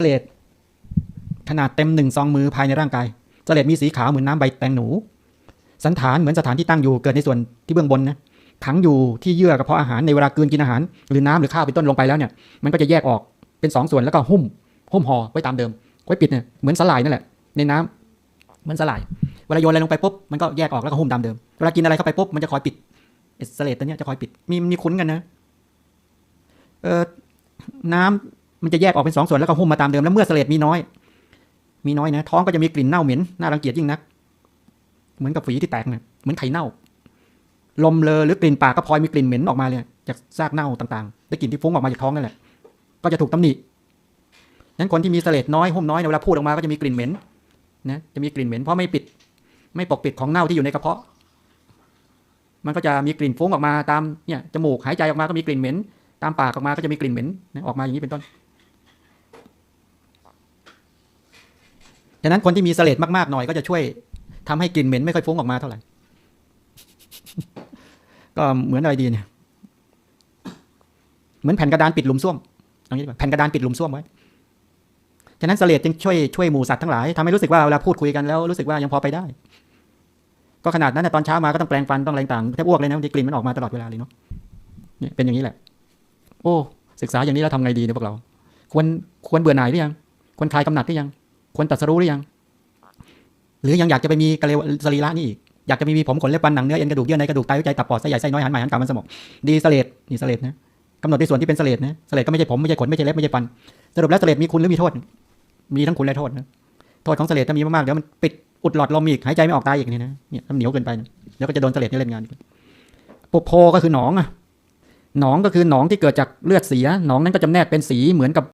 เลดขนาดเต็มหนึ่งซองมือภายในร่างกายสเลดมีสีขาวเหมือนน้ำใบแตงหนู สันฐานเหมือนสถานที่ตั้งอยู่เกิดในส่วนที่เบื้องบนนะขังอยู่ที่เยื่อกระเพาะอาหารในเวลากลืนกินอาหาร หรือน้ำหรือข้าวเป็นต้นลงไปแล้วเนี่ย มันก็จะแยกออกเป็นสองส่วนแล้วก็หุ้ม หุ้มห่อไว้ตามเดิมไว้ปิดเนี่ยเหมือนสลายนั่นแหละ ในน้ำเหมือนสลายเวลาโยนอะไรลงไปปุ๊บมันก็แยกออกแล้วก็หุ้มตามเดิมเวลากินอะไรเข้าไปปุ๊บมันจะคอยปิดไอ้เลดตัวเนี้ยจะคอยปิดมีมีคุ้นกันนะเออน้ำ มันจะแยกออกเป็นสองส่วนแล้วก็หุ้มมาตามเดิมแล้วเมื่อเสลดมีน้อย มีน้อยนะ ท้องก็จะมีกลิ่นเน่าเหม็นน่ารังเกียจยิ่งนัก เหมือนกับฝีที่แตกเนี่ยเหมือนไข่เน่า ลมเลอหรือกลิ่นปากก็พลอยมีกลิ่นเหม็นออกมาเลยจากซากเน่าต่างๆได้กลิ่นที่ฟุ้งออกมาจากท้องนั่นแหละ ก็จะถูกตำหนินั้นคนที่มีเสลดน้อยหุ้มน้อยเนี่ยเวลาพูดออกมาก็จะมีกลิ่นเหม็นนะจะมีกลิ่นเหม็นเพราะไม่ปิด ไม่ปกปิดของเน่าที่อยู่ในกระเพาะ มันก็จะมีกลิ่นฟุ้งออกมาตามเนี่ยจมูกหายใจออกมาก็มีกลิ่นเหม็นตามปากออกมาก็จะมีกลิ่นเหม็นนะออกมาอย่างนี้เป็นต้น ฉะนั้นคนที่มีเสลดมากๆหน่อยก็จะช่วยทำให้กลิ่นเหม็นไม่ค่อยฟุ้งออกมาเท่าไหร่ ก็เหมือนอะไรดีเนี่ย เหมือนแผ่นกระดานปิดหลุมส้วมเอางี้ดีกว่าแผ่นกระดานปิดหลุมส้วมไว้ฉะนั้นเสลดจึงช่วยช่วยหมูสัตว์ทั้งหลายทำให้รู้สึกว่าเวลาพูดคุยกันแล้วรู้สึกว่ายังพอไปได้ ก็ขนาดนั้นนะตอนเช้ามาก็ต้องแปรงฟันต้องอะไรต่างแทบอ้วกเลยนะบางทีกลิ่นมันออกมาตลอดเวลาเลยเนาะเนี่ยเป็นอย่างนี้แหละ โอ้ ศึกษาอย่างนี้แล้วทำไงดีเนี่ยพวกเรา ควรควรเบื่อหน่ายหรือยังควรคลายกำหนัดหรือยัง ควรตัดสรู้หรือยัง หรือยังอยากจะไปมีกะเลวสรีระนี่อีกอยากจะมีมีผมขนเล็บฟันหนังเนื้อเอ็นกระดูกเยื่อในกระดูกไตหัวใจตับปอดไส้ใหญ่ไส้น้อยหันใหม่หันกลับมันสมองดีสเลดนี่เลดนะกำหนดในส่วนที่เป็นสเลดนะสเลดก็ไม่ใช่ผมไม่ใช่ขนไม่ใช่เล็บไม่ใช่ฟันสรุปแล้วสเลดมีคุณหรือมีโทษ มีทั้งคุณและโทษนะโทษของสเลดถ้ามีมากๆเดี๋ยวมันปิดอุดหลอดลมอีกหายใจไม่ออกตายอีกนี่นะเนี่ยมันเหนียวเกินไปนะเดี๋ยวก็จะโดนสเลดนี่เล่นงานปุโพก็คือหนองอะหนองก็คือหนองที่เกิดจากเลือดเสียหนองนั้นก็จำแนกเป็นสีเหมือนกับ